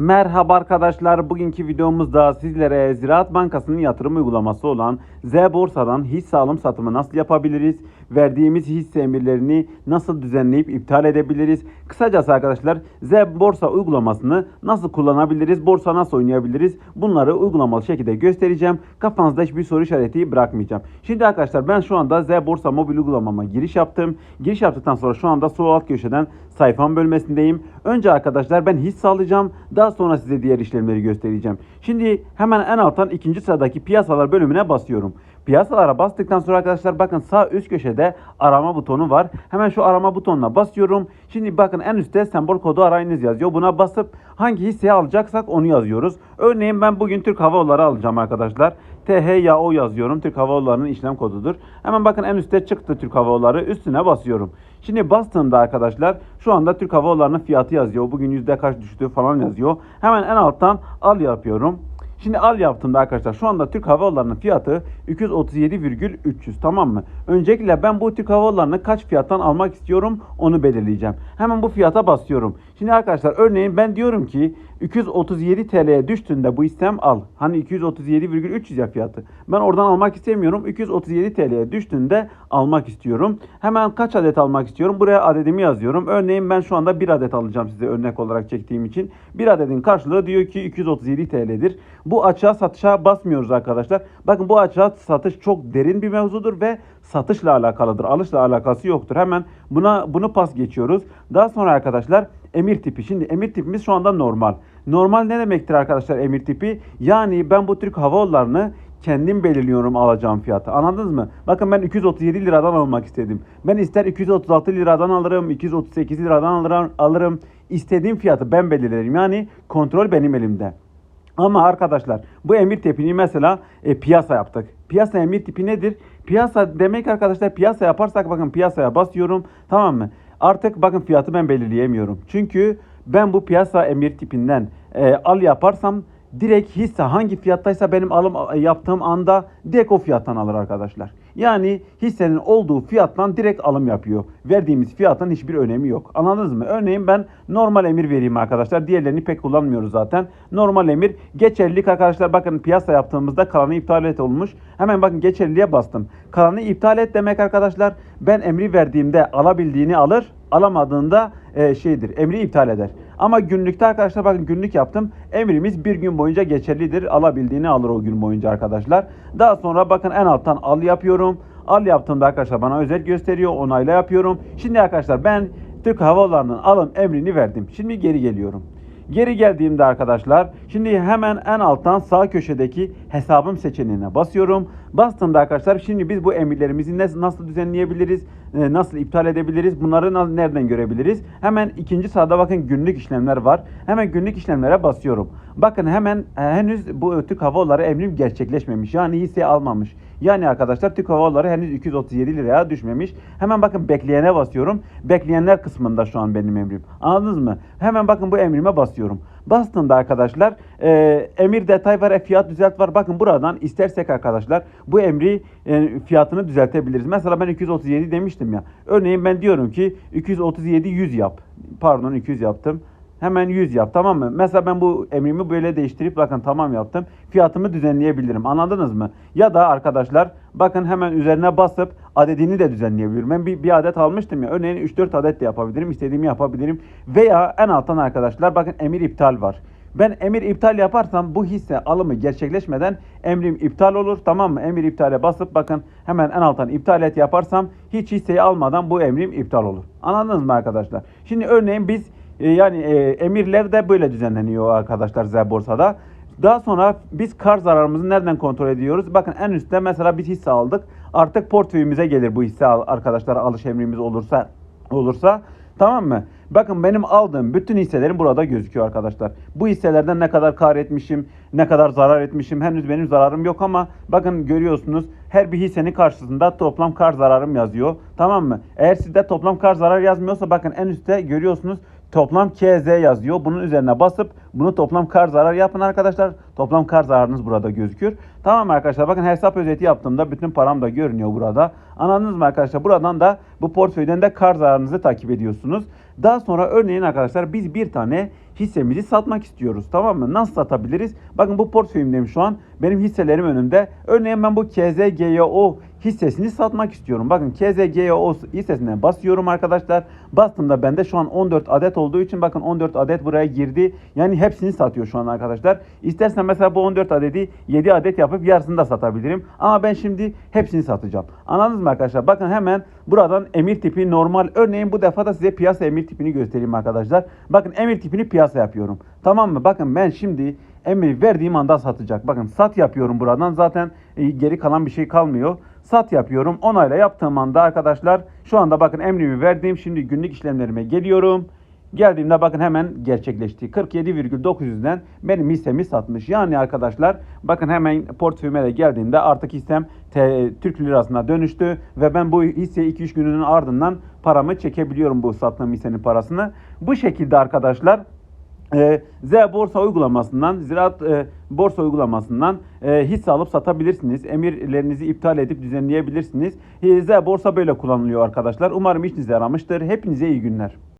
Merhaba arkadaşlar. Bugünkü videomuzda sizlere Ziraat Bankası'nın yatırım uygulaması olan Z Borsa'dan hisse alım satımı nasıl yapabiliriz? Verdiğimiz hisse emirlerini nasıl düzenleyip iptal edebiliriz? Kısacası arkadaşlar Z Borsa uygulamasını nasıl kullanabiliriz? Borsa nasıl oynayabiliriz? Bunları uygulamalı şekilde göstereceğim. Kafanızda hiçbir soru işareti bırakmayacağım. Şimdi arkadaşlar ben şu anda Z Borsa mobil uygulamama giriş yaptım. Giriş yaptıktan sonra şu anda sol alt köşeden sayfam bölmesindeyim. Önce arkadaşlar ben hisse alacağım. Daha sonra size diğer işlemleri göstereceğim. Şimdi hemen en alttan ikinci sıradaki piyasalar bölümüne basıyorum. Piyasalara bastıktan sonra arkadaşlar bakın sağ üst köşede arama butonu var. Hemen şu arama butonuna basıyorum. Şimdi bakın en üstte sembol kodu arayınız yazıyor. Buna basıp hangi hisseyi alacaksak onu yazıyoruz. Örneğin ben bugün Türk Hava Yolları alacağım arkadaşlar. THYO yazıyorum. Türk Hava Yolları'nın işlem kodudur. Hemen bakın en üstte çıktı Türk Hava Yolları. Üstüne basıyorum. Şimdi bastığımda arkadaşlar şu anda Türk Hava Yolları'nın fiyatı yazıyor. Bugün yüzde kaç düştü falan yazıyor. Hemen en alttan al yapıyorum. Şimdi al yaptığımda arkadaşlar şu anda Türk Hava Yolları'nın fiyatı 237,300 tamam mı? Öncelikle ben bu Türk Hava Yolları'nı kaç fiyattan almak istiyorum onu belirleyeceğim. Hemen bu fiyata basıyorum. Şimdi arkadaşlar örneğin ben diyorum ki 237 TL'ye düştüğünde bu istem al. Hani 237,300 ya fiyatı. Ben oradan almak istemiyorum. 237 TL'ye düştüğünde almak istiyorum. Hemen kaç adet almak istiyorum? Buraya adedimi yazıyorum. Örneğin ben şu anda bir adet alacağım size örnek olarak çektiğim için. Bir adetin karşılığı diyor ki 237 TL'dir. Bu açığa satışa basmıyoruz arkadaşlar. Bakın bu açığa satış çok derin bir mevzudur ve satışla alakalıdır. Alışla alakası yoktur. Hemen buna bunu pas geçiyoruz. Daha sonra arkadaşlar emir tipi. Şimdi emir tipimiz şu anda normal. Normal ne demektir arkadaşlar emir tipi? Yani ben bu Türk Hava Yolları'nı kendim belirliyorum alacağım fiyatı. Anladınız mı? Bakın ben 237 liradan almak istedim. Ben ister 236 liradan alırım, 238 liradan alırım, alırım. İstediğim fiyatı ben belirlerim. Yani kontrol benim elimde. Ama arkadaşlar bu emir tipini mesela e, piyasa yaptık. Piyasa emir tipi nedir? Piyasa demek arkadaşlar piyasa yaparsak bakın piyasaya basıyorum tamam mı? Artık bakın fiyatı ben belirleyemiyorum. Çünkü ben bu piyasa emir tipinden e, al yaparsam direkt hisse hangi fiyattaysa benim alım yaptığım anda direkt o fiyattan alır arkadaşlar. Yani hissenin olduğu fiyattan direkt alım yapıyor. Verdiğimiz fiyatın hiçbir önemi yok. Anladınız mı? Örneğin ben normal emir vereyim arkadaşlar. Diğerlerini pek kullanmıyoruz zaten. Normal emir geçerlilik arkadaşlar bakın piyasa yaptığımızda kalanı iptal et olmuş. Hemen bakın geçerliliğe bastım. Kalanı iptal et demek arkadaşlar ben emri verdiğimde alabildiğini alır alamadığında e, şeydir emri iptal eder. Ama günlükte arkadaşlar bakın günlük yaptım. Emrimiz bir gün boyunca geçerlidir. Alabildiğini alır o gün boyunca arkadaşlar. Daha sonra bakın en alttan al yapıyorum. Al yaptığımda arkadaşlar bana özel gösteriyor. Onayla yapıyorum. Şimdi arkadaşlar ben Türk Hava Yolları'nın alım emrini verdim. Şimdi geri geliyorum. Geri geldiğimde arkadaşlar şimdi hemen en alttan sağ köşedeki hesabım seçeneğine basıyorum. Bastığımda arkadaşlar şimdi biz bu emirlerimizi nasıl düzenleyebiliriz, e, nasıl iptal edebiliriz, bunları nereden görebiliriz? Hemen ikinci sırada bakın günlük işlemler var. Hemen günlük işlemlere basıyorum. Bakın hemen e, henüz bu Türk Hava Yolları emrim gerçekleşmemiş. Yani hisse almamış. Yani arkadaşlar Türk Hava Yolları henüz 237 liraya düşmemiş. Hemen bakın bekleyene basıyorum. Bekleyenler kısmında şu an benim emrim. Anladınız mı? Hemen bakın bu emrime basıyorum. Bastığımda arkadaşlar e, emir detay var, fiyat düzelt var. Bakın buradan istersek arkadaşlar bu emri e, fiyatını düzeltebiliriz. Mesela ben 237 demiştim ya. Örneğin ben diyorum ki 237 100 yap. Pardon 200 yaptım. Hemen 100 yap tamam mı? Mesela ben bu emrimi böyle değiştirip bakın tamam yaptım. Fiyatımı düzenleyebilirim. Anladınız mı? Ya da arkadaşlar bakın hemen üzerine basıp adedini de düzenleyebilirim. Ben bir, bir adet almıştım ya. Örneğin 3-4 adet de yapabilirim. İstediğimi yapabilirim. Veya en alttan arkadaşlar bakın emir iptal var. Ben emir iptal yaparsam bu hisse alımı gerçekleşmeden emrim iptal olur. Tamam mı? Emir iptale basıp bakın hemen en alttan iptal et yaparsam hiç hisseyi almadan bu emrim iptal olur. Anladınız mı arkadaşlar? Şimdi örneğin biz e, yani e, emirler de böyle düzenleniyor arkadaşlar Z borsada. Daha sonra biz kar zararımızı nereden kontrol ediyoruz? Bakın en üstte mesela biz hisse aldık. Artık portföyümüze gelir bu hisse arkadaşlar alış emrimiz olursa olursa. Tamam mı? Bakın benim aldığım bütün hisselerim burada gözüküyor arkadaşlar. Bu hisselerden ne kadar kar etmişim, ne kadar zarar etmişim. Henüz benim zararım yok ama bakın görüyorsunuz her bir hissenin karşısında toplam kar zararım yazıyor. Tamam mı? Eğer sizde toplam kar zarar yazmıyorsa bakın en üstte görüyorsunuz toplam KZ yazıyor. Bunun üzerine basıp bunu toplam kar zarar yapın arkadaşlar. Toplam kar zararınız burada gözükür. Tamam arkadaşlar bakın hesap özeti yaptığımda bütün param da görünüyor burada. Anladınız mı arkadaşlar? Buradan da bu portföyden de kar zararınızı takip ediyorsunuz. Daha sonra örneğin arkadaşlar biz bir tane hissemizi satmak istiyoruz. Tamam mı? Nasıl satabiliriz? Bakın bu portföyümdeyim şu an. Benim hisselerim önümde. Örneğin ben bu KZGYO hissesini satmak istiyorum. Bakın KZGYO hissesine basıyorum arkadaşlar. Bastığımda bende şu an 14 adet olduğu için bakın 14 adet buraya girdi. Yani hepsini satıyor şu an arkadaşlar. İstersen mesela bu 14 adedi 7 adet yapıp yarısını da satabilirim. Ama ben şimdi hepsini satacağım. Anladınız mı arkadaşlar? Bakın hemen buradan emir tipi normal. Örneğin bu defa da size piyasa emir tipini göstereyim arkadaşlar. Bakın emir tipini piyasa yapıyorum. Tamam mı? Bakın ben şimdi emir verdiğim anda satacak. Bakın sat yapıyorum buradan. Zaten e, geri kalan bir şey kalmıyor. Sat yapıyorum. Onayla yaptığım anda arkadaşlar şu anda bakın emrimi verdiğim şimdi günlük işlemlerime geliyorum. Geldiğimde bakın hemen gerçekleşti. 47,900'den benim hissemi satmış. Yani arkadaşlar bakın hemen portföyüme de geldiğimde artık hissem te- Türk lirasına dönüştü. Ve ben bu hisseyi 2-3 gününün ardından paramı çekebiliyorum bu sattığım hissenin parasını. Bu şekilde arkadaşlar e, Z borsa uygulamasından, ziraat e, borsa uygulamasından e, hisse alıp satabilirsiniz. Emirlerinizi iptal edip düzenleyebilirsiniz. E, Z borsa böyle kullanılıyor arkadaşlar. Umarım işinize yaramıştır. Hepinize iyi günler.